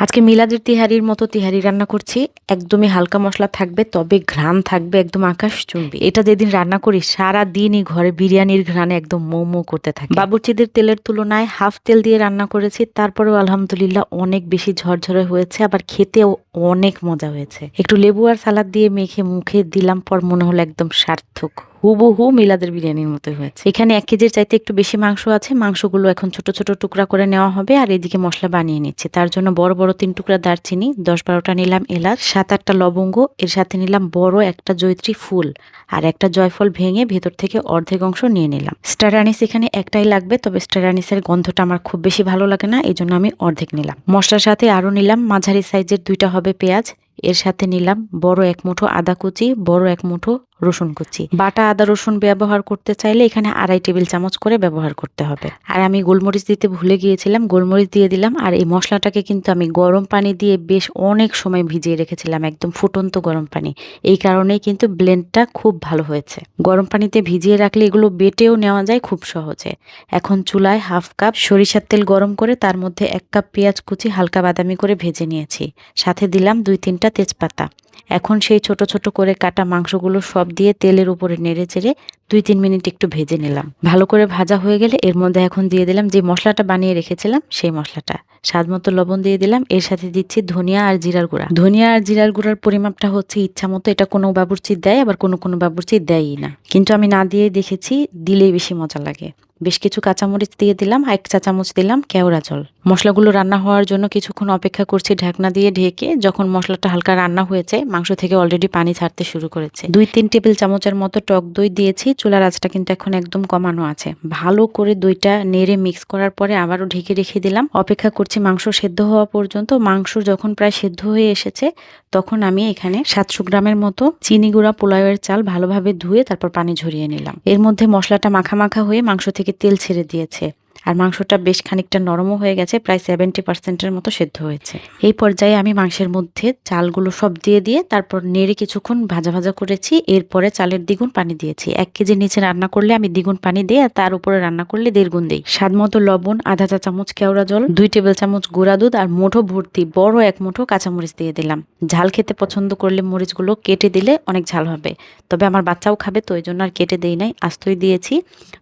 আজকে মিলাদের তিহারির মতো তিহারি রান্না করছি। একদমই হালকা মশলা থাকবে, তবে ঘ্রাণ থাকবে, একদম আকাশ চুম্বি। এটা যেদিন রান্না করি সারা দিনই ঘরে বিরিয়ানির ঘ্রাণে একদম মোমো করতে থাকে। বাবুর্চিদের তেলের তুলনায় হাফ তেল দিয়ে রান্না করেছি, তারপরেও আলহামদুলিল্লাহ অনেক বেশি ঝরঝরে হয়েছে, আবার খেতেও অনেক মজা হয়েছে। একটু লেবু আর সালাদ দিয়ে মেখে মুখে দিলাম পর মনে হলো একদম সার্থক। হুবহু মিলাদের বিরিয়ানির মতো হয়েছে। এখানে এক কেজির চাইতে একটু বেশি মাংস আছে। মাংসগুলো এখন ছোট ছোট টুকরা করে নেওয়া হবে আর এদিকে মশলা বানিয়ে নিচ্ছে। তার জন্য বড় বড় তিন টুকরা দারচিনি, দশ বারোটা নিলাম এলাচ, সাত আটটা লবঙ্গ, এর সাথে নিলাম বড় একটা জৈত্রী ফুল আর একটা জয়ফল ভেঙে ভেতর থেকে অর্ধেক অংশ নিয়ে নিলাম। স্টার আনিস এখানে একটাই লাগবে, তবে স্টার আনিসের গন্ধটা আমার খুব বেশি ভালো লাগে না এই জন্য আমি অর্ধেক নিলাম। মশলার সাথে আরও নিলাম মাঝারি সাইজের দুইটা হবে পেঁয়াজ। এর সাথে নিলাম বড় এক মুঠো আদা কুচি বড় এক মুঠো রসুন কুচি। বাটা, আদা, রসুন ব্যবহার করতে চাইলে এখানে আড়াই টেবিল চামচ করে ব্যবহার করতে হবে। আর আমি গোলমরিচ দিতে ভুলে গিয়েছিলাম, গোলমরিচ দিয়ে দিলাম। আর এই মশলাটাকে কিন্তু আমি গরম পানি দিয়ে বেশ অনেক সময় ভিজিয়ে রেখেছিলাম, একদম ফুটন্ত গরম পানি। এই কারণেই কিন্তু ব্লেন্ডটা খুব ভালো হয়েছে। গরম পানিতে ভিজিয়ে রাখলে এগুলো বেটেও নেওয়া যায় খুব সহজে। এখন চুলায় হাফ কাপ সরিষার তেল গরম করে তার মধ্যে এক কাপ পেঁয়াজ কুচি হালকা বাদামি করে ভেজে নিয়েছি। সাথে দিলাম দুই তিনটা তেজপাতা। এখন সেই ছোট ছোট করে কাটা মাংসগুলো সব দিয়ে তেলের উপরে নেড়ে চেড়ে দুই তিন মিনিট একটু ভেজে নিলাম। ভালো করে ভাজা হয়ে গেলে এর মধ্যে এখন দিয়ে দিলাম যে মশলাটা বানিয়ে রেখেছিলাম সেই মশলাটা। স্বাদ মতো লবণ দিয়ে দিলাম। এর সাথে দিচ্ছি ধনিয়া আর জিরার গুঁড়া। ধনিয়া আর জিরার গুঁড়ার পরিমাপটা হচ্ছে ইচ্ছা মতো। এটা কোনো বাবুর্চি দেয়, আবার কোনো কোনো বাবুর্চি দেয়ই না। কিন্তু আমি না দিয়ে দেখেছি, দিলেই বেশি মজা লাগে। বেশ কিছু কাঁচামরিচ দিয়ে দিলাম এক চা চামচ দিলাম, কেওড়া জল। মশলাগুলো রান্না হওয়ার জন্য কিছুক্ষণ অপেক্ষা করছি ঢাকনা দিয়ে ঢেকে। যখন মশলাটা হালকা রান্না হয়েছে, মাংস থেকে অলরেডি পানি ছাড়তে শুরু করেছে। দুই তিন টেবিল চামচের মতো টক দই দিয়েছি। চুলার আঁচটা কিন্তু এখন একদম কমানো আছে। ভালো করে দইটা নেড়ে মিক্স করার পরে আবারও ঢেকে রেখে দিলাম। অপেক্ষা করছি মাংস সেদ্ধ হওয়া পর্যন্ত, মাংস যখন প্রায় সেদ্ধ হয়ে এসেছে, তখন আমি এখানে সাতশো গ্রামের মতো চিনি গুঁড়া পোলাওয়ের চাল ভালোভাবে ধুয়ে তারপর পানি ঝরিয়ে নিলাম। এর মধ্যে মশলাটা মাখা মাখা হয়ে মাংস থেকে তেল ছেড়ে দিয়েছে। আর মাংসটা বেশ খানিকটা নরমও হয়ে গেছে, প্রায় সেভেন্টি পার্সেন্টের মতো সেদ্ধ হয়েছে। এই পর্যায়ে আমি মাংসের মধ্যে চালগুলো সব দিয়ে দিয়ে তারপর নেড়ে কিছুক্ষণ ভাজা ভাজা করেছি, এরপরে চালের দ্বিগুণ পানি দিয়েছি। এক কেজি নিচে রান্না করলে আমি দ্বিগুণ পানি দিই আর তার উপরে রান্না করলে দেড় গুণ দিই। স্বাদ মতো লবণ, আধা চা চামচ কেওড়া জল, দুই টেবিল চামচ গুঁড়া দুধ আর মুঠো ভর্তি বড় এক মুঠো কাঁচামরিচ দিয়ে দিলাম। ঝাল খেতে পছন্দ করলে মরিচগুলো কেটে দিলে অনেক ঝাল হবে। তবে আমার বাচ্চাও খাবে, তো ওই জন্য আর কেটে দেই নাই, আস্তই দিয়েছি।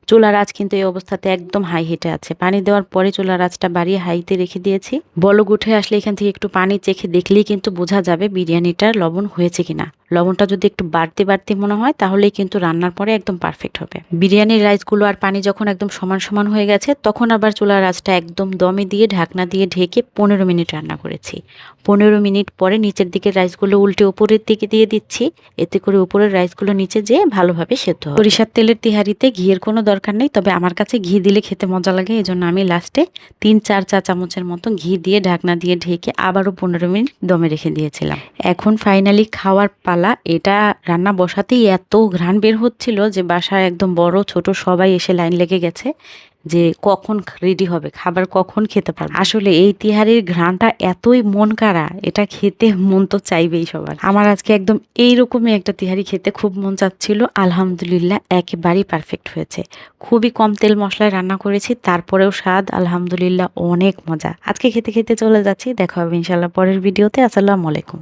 চুলার আজ কিন্তু এই অবস্থাতে একদম হাই হিটে আছে। পানি দেওয়ার পরে চুলার আঁচটা বাড়িয়ে হাইতে রেখে দিয়েছি। বলক উঠে আসলে এখান থেকে একটু পানি চেখে দেখলেই কিন্তু বোঝা যাবে বিরিয়ানিটার লবণ হয়েছে কিনা। লবণটা যদি একটু বাড়তে বাড়তে মনে হয়, তাহলেই কিন্তু রান্নার পরে একদম পারফেক্ট হবে। বিরিয়ানির রাইসগুলো আর পানি যখন একদম সমান সমান হয়ে গেছে, তখন আবার চুলার আঁচটা একদম দমে দিয়ে, ঢাকনা দিয়ে ঢেকে পনেরো মিনিট রান্না করেছি। পনেরো মিনিট পরে নিচের দিকে রাইসগুলো উল্টে উপরের দিকে দিয়ে দিচ্ছি। এতে করে উপরের রাইসগুলো নিচে যেয়ে ভালোভাবে সেদ্ধ সরিষার তেলের তিহারিতে ঘিয়ের কোনো দরকার নেই, তবে আমার কাছে ঘি দিলে খেতে মজা লাগে এই জন্য আমি লাস্টে তিন, চার চা চামচের মতো ঘি দিয়ে ঢাকনা দিয়ে ঢেকে আবারও পনেরো মিনিট দমে রেখে দিয়েছিলাম। এখন ফাইনালি খাওয়ার পালা, এটা রান্না বসাতেই এত ঘ্রাণ বের হচ্ছিল যে বাসায় একদম বড়, ছোট সবাই এসে লাইন লেগে গেছে। যে কখন রেডি হবে, খাবার কখন খেতে পারবে। আসলে এই তিহারির ঘ্রাণটা এতই মন কাড়া, এটা খেতে মন তো চাইবেই সবার। আমার আজকে একদম এইরকমই একটা তিহারি খেতে খুব মন চাচ্ছিল, আলহামদুলিল্লাহ একেবারেই পারফেক্ট হয়েছে। খুবই কম তেল মশলায় রান্না করেছি, তারপরেও স্বাদ, আলহামদুলিল্লাহ অনেক মজা। আজকে খেতে খেতে চলে যাচ্ছি, দেখা হবে ইনশাল্লাহ পরের ভিডিওতে আসসালামু আলাইকুম।